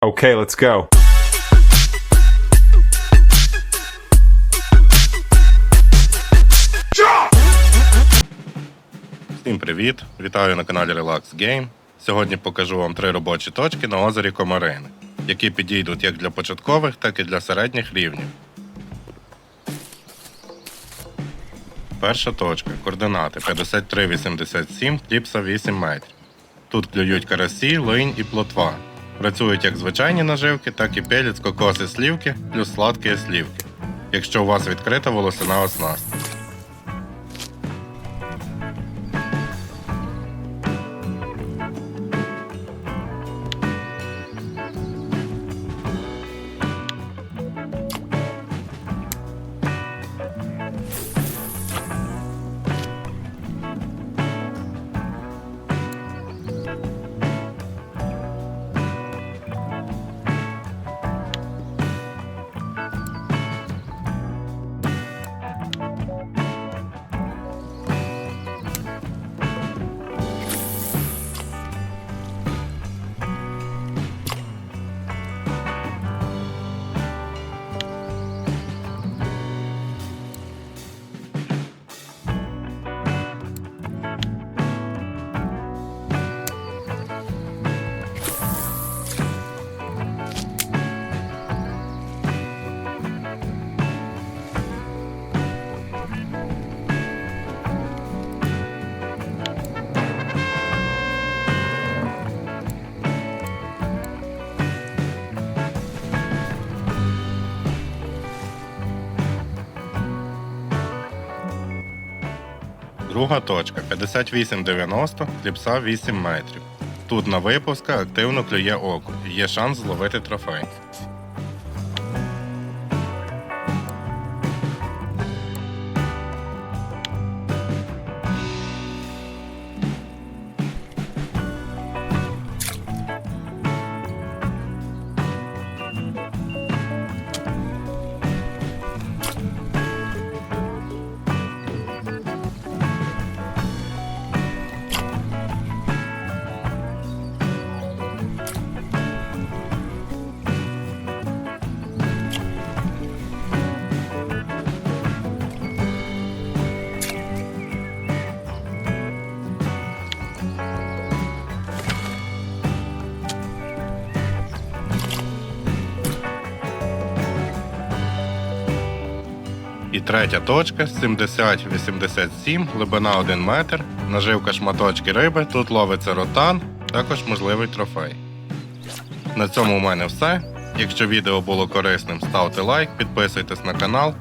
Okay, let's go. Всім привіт! Вітаю на каналі Relax Game. Сьогодні покажу вам три робочі точки на озері Комарини, які підійдуть як для початкових, так і для середніх рівнів. Перша точка. Координати 5387, кліпса 8 метрів. Тут клюють карасі, линь і плотва. Працюють як звичайні наживки, так і пелець, кокоси, слівки, плюс сладкі слівки, якщо у вас відкрита волосина оснастка. Друга точка 5890, кліпса 8 метрів. Тут на випуска активно клює око, і є шанс зловити трофей. І третя точка 70-87, глибина 1 метр, наживка шматочки риби, тут ловиться ротан, також можливий трофей. На цьому у мене все. Якщо відео було корисним, ставте лайк, підписуйтесь на канал.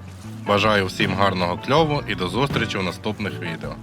Бажаю всім гарного кльову і до зустрічі в наступних відео.